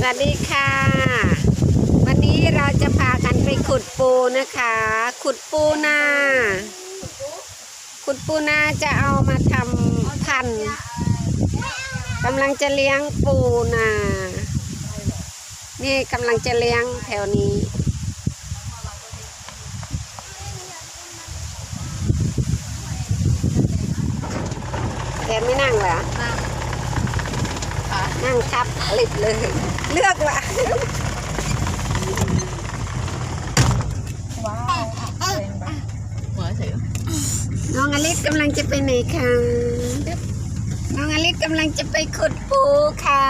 สวัสดีค่ะ วันนี้เราจะพากันไปขุดปูนะคะ ขุดปูนาขุดปูนาจะเอามาทำพันธุ์กำลังจะเลี้ยงปูนานี่กำลังจะเลี้ยงแถวนี้แกไม่นั่งเหรอ นั่งทับลิบเลย เลือกละหัวเสียน้องอลิศกำลังจะไปไหนคะน้องอลิศกำลังจะไปขุดปูค่ะ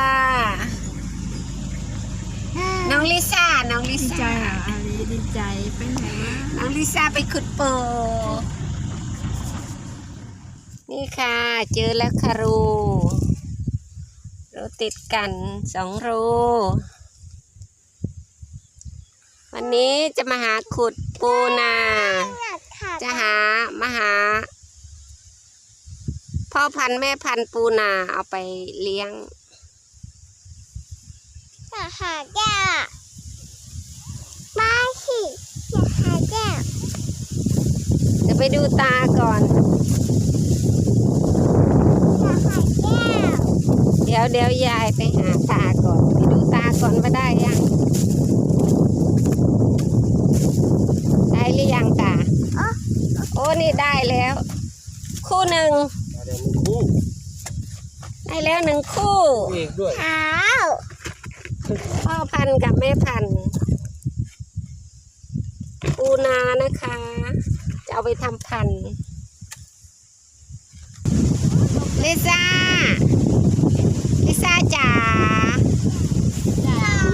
น้องลิซ่า น้องลิดีใจซ่า อะอาลีดีใจไปไหนวะน้องลิซ่าไปขุดปู นี่ค่ะ เจอแล้วค่ะรูรู ติดกันสองรู วันนี้จะมาหาขุดปูนา จะหามาหา พ่อพันธุ์แม่พันธุ์ปูนาเอาไปเลี้ยงอยากหาแก้วมาสิอยากหาแก้วจะไปดูตาก่อนอยากหาแก้วเดี๋ยวเดี๋ยวยายไปหาตาก่อนไปดูตาก่อนว่าได้ยัง ได้หรือยังตาโอ้นี่ได้แล้ว คู่หนึ่งเดี๋ยวมึงคู่ได้แล้วหนึ่งคู่เอกด้วยเท้าพ่อพันธุ์กับแม่พันธุ์ปูนานะคะ จะเอาไปทำพันธุ์ลิซ่าลิ ซ่าจ๋า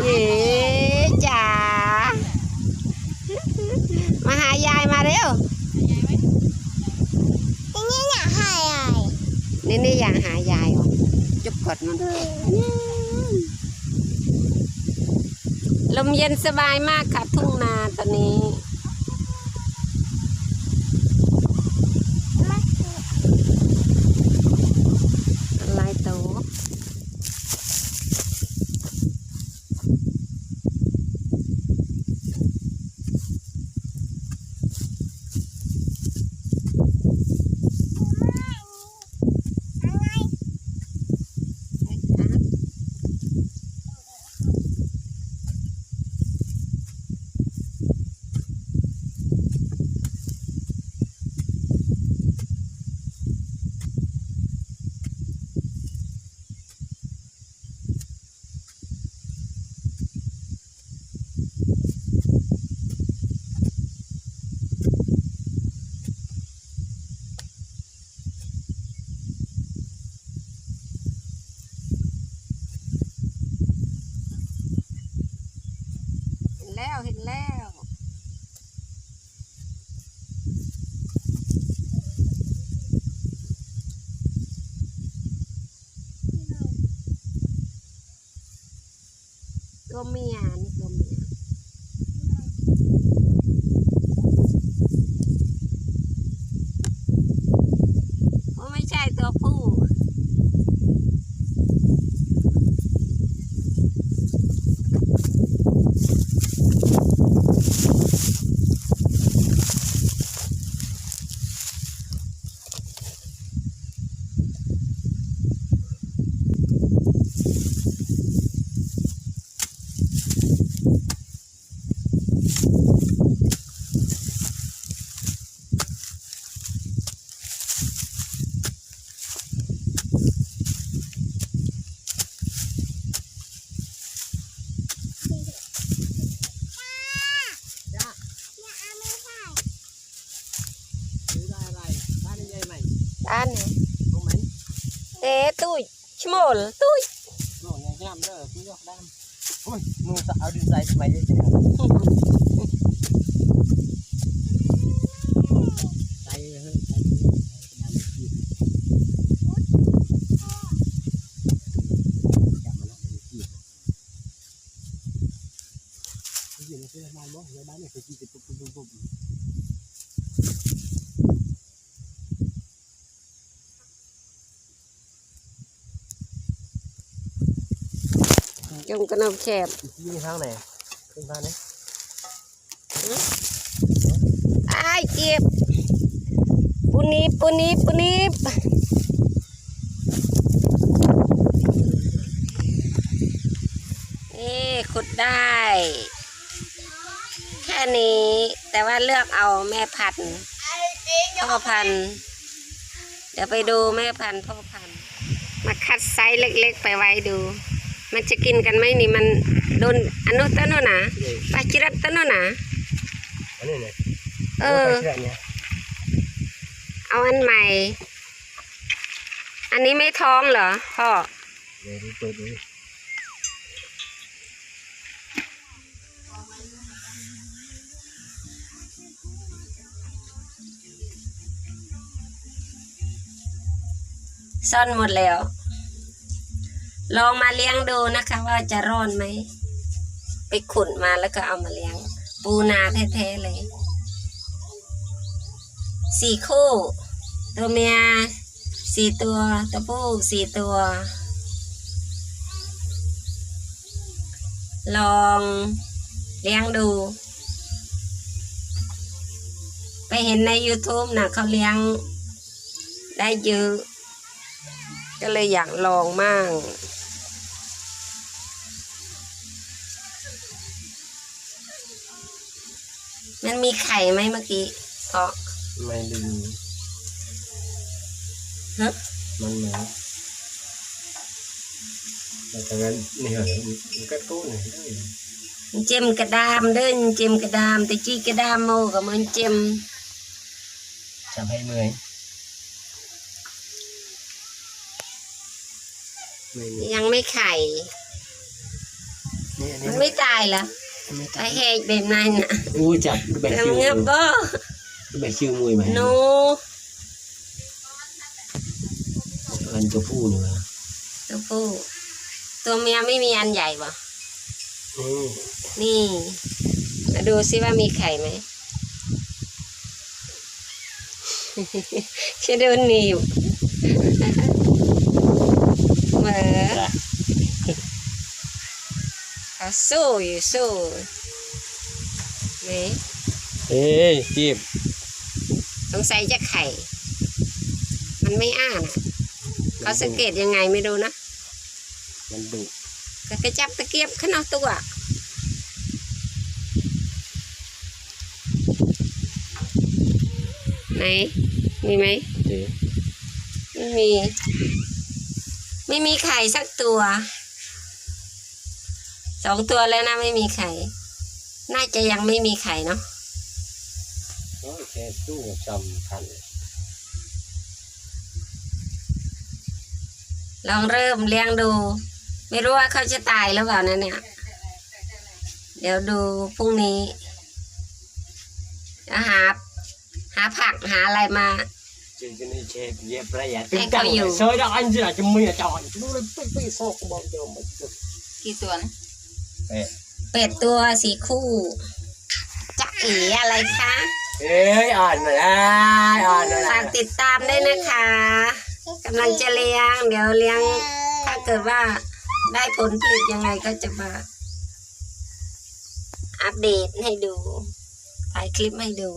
เย้จ๋ามาหายายมาเร็วทีนี้อยากหาอะไรนี่นี่อยากหายายเหรอจุบกดมันลมเย็นสบายมากค่ะทุ่งนาตอนนี้ หม่ด้านนี้ตรงไหนเอ๊ะตุ้ยชโมลตุ้ยโน่นยังงามเด้อพี่ยกด้ามโอ้ยมึงจะเอาดินใส่ทำไมเยอะจังใส่เฮ้ยใส่ใส่ที่จับมันแล้วที่ที่นี่คือมันบ่ในบ้านนี่คือที่ปุ๊บปุ๊บปุ๊บปุ๊บ โย จงกระนบแฉบยิงทางไหนขึ้นทางนี้อ้ายเจ็บปูนิบปูนิบปูนิบนี่ขุดได้ แค่นี้ แต่ว่าเลือกเอาแม่พันธุ์พ่อพันธุ์เดี๋ยวไปดูแม่พันธุ์พ่อพันธุ์มาคัดไซส์เล็กๆ ไปไว้ดู มันจะกินกันไหมนี่มันโดนอนุตโนนะปาจิรัตตโนนะอันนี้เนี่ยเออเชือกเนี่ยเอาอันใหม่ อันนี้ไม่ท้องเหรอพ่อเดี๋ยวดูเปิดดูซ่อนหมดแล้ว ลองมาเลี้ยงดูนะคะ ว่าจะรอดไหม ไปขุดมาแล้วก็เอามาเลี้ยง ปูนาแท้ๆเลยสี่คู่ ตัวเมียสี่ตัวตัวผู้สี่ตัว ลองเลี้ยงดู ไปเห็นใน YouTube นะเขาเลี้ยงได้เยอะก็เลยอยากลองมั่ง มันมีไข่ไหมเมื่อกี้เพราะไม่ดูฮะมันเหมือนแต่ทางนั้นนี่เหรอมันก็กู้หน่อยได้เจมกระดามเด้นเจมกระดามแต่จี้กระดามโมกับมันเจมจำให้เมื่อยไม่มียังไม่ไข่นี่อันมันี้นไม่ตายเหรอ ไม่ไปตัดแหกแบบนั้นน่ะอู้จับแบกแต่คิวเงียบบ่แบกคิวมวยไหมโนอันตัวผู้นี่วะตัวผู้ตัวเมียไม่มีอันใหญ่บ่นี่นี่ มาดูซิว่ามีไข่ไหมจะโดนหนีบเหมือ จ้ะ เขาสู้อยู่สู้นี่เอ้ยจีบสงสัยจะไข่ มันไม่อ้านะเขาสังเกตยังไงไม่รู้นะมันดุก็กระจับตะเกียบขึ้นเอาตัวไหนมีไหมเจ๊ไม่มี ไม่มีไข่สักตัว สองตัวแล้วนะไม่มีไข่ น่าจะยังไม่มีไข่เนาะโอ้ยแค่สู้กับจำทันลองเริ่มเลี้ยงดู ไม่รู้ว่าเขาจะตายหรือเปล่านะเนี่ย เดี๋ยวดูพรุ่งนี้จะหาหาผักหาอะไรมาจริงๆนี่เชฟเย็บประหยัดให้เขาอยู่ซอยดอกอันจะจะมีจอนดูเลยปิ๊กปิ๊กโซกบอกเดิมมันจะกี่ตัวนะ เอ๊ะเป็ดตัวสีคู่จะเอ๋อะไรคะเอ้ยอ่านหน่อยอ่านอ่านหน่อยฝากติดตามได้วยนะคะกำลังจะเลี้ยง เดี๋ยวเลี้ยง ถ้าเกิดว่าได้ผลผลิตยังไงก็จะมา อัปเดตให้ดูถ่ายคลิปให้ดู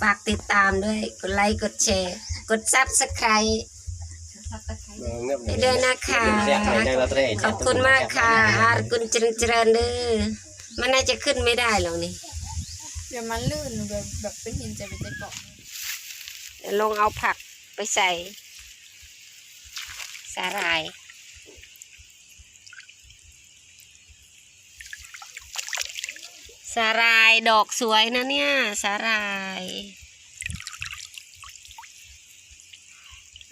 ฝากติดตามด้วย กดไลค์ กดแชร์ กดซับสไครต์ ให้ด้วยนะคะขอบคุณมากค่ะอาร์กุณเจริญเจริญเด้อมันน่าจะขึ้นไม่ได้หรอกนี่เดี๋ยวมันลื่นแบบแบบเป็นหินจะไปจะเกาะเดี๋ยวลงเอาผักไปใส่ สาหร่ายสาหร่ายดอกสวยนะเนี่ย สาหร่าย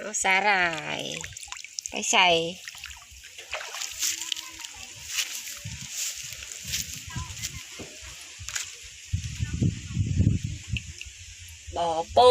เอาสาหร่าย ไปใส่บ่อปู